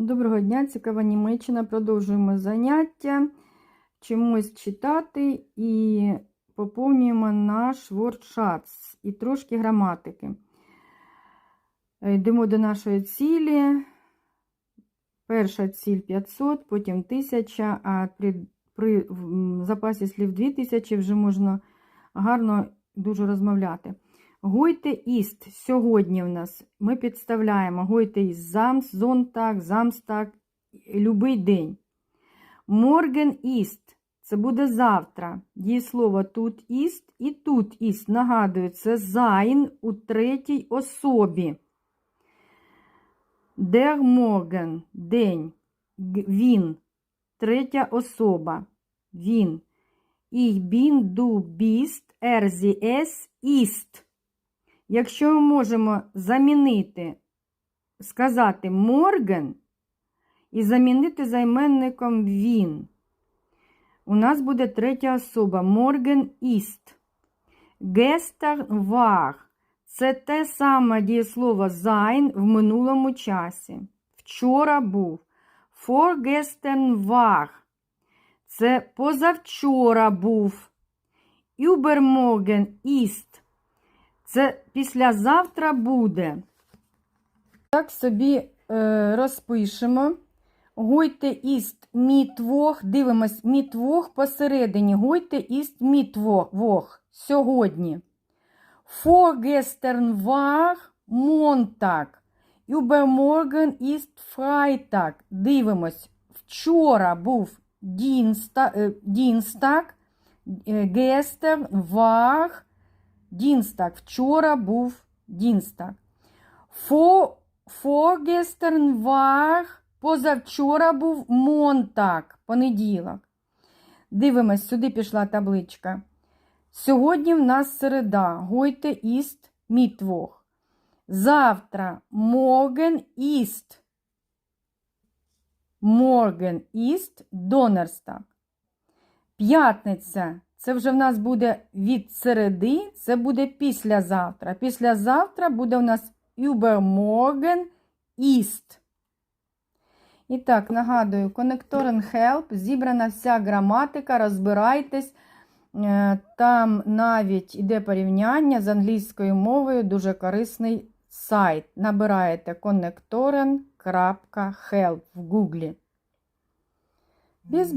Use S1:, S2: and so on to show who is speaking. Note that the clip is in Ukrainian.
S1: Доброго дня, цікава Німеччина. Продовжуємо заняття, чимось читати і поповнюємо наш WordShats і трошки граматики. Е, Йдемо до нашої цілі. Перша ціль 500, потім 1000, а при, при запасі слів 2000 вже можна гарно дуже розмовляти. Гойте іст. Сьогодні в нас ми підставляємо гойте іст замс, зонтак, замстак, любий день. Морген іст. Це буде завтра. Дієслово тут іст і тут іст. Нагадую, це зайн у третій особі. Der Morgen – день. Він. Третя особа. Він. Ich bin, du bist, er, sie, es, ist. Якщо ми можемо замінити, сказати морген і замінити займенником він, у нас буде третя особа морген іст. Гестер war – це те саме дієслово sein в минулому часі. Вчора був. Vorgestern war – це позавчора був. Übermorgen ist – це післязавтра буде. Так собі е, розпишемо. Гойте іст мітвох. Дивимось, мітвох посередині. Гойте іст мітвох. Сьогодні. Vorgestern war Montag. Übermorgen ist Freitag. Дивимось. Вчора був е, Дінстаг. Е, Gestern war Дінстаг. Вчора був Дінстаг. Vor, vorgestern war позавчора був Монтак. Понеділок. Дивимось, сюди пішла табличка. Сьогодні в нас середа. Гойте іст мітвох. Завтра morgen ist. Morgen ist Donnerstag. П'ятниця. Це вже в нас буде від середи, це буде післязавтра. Післязавтра буде у нас übermorgen ist. І так, нагадую, Connectoren Help, зібрана вся граматика, розбирайтесь. Е, Там навіть іде порівняння з англійською мовою, дуже корисний сайт. Набираєте connectoren.help в гуглі. Bald!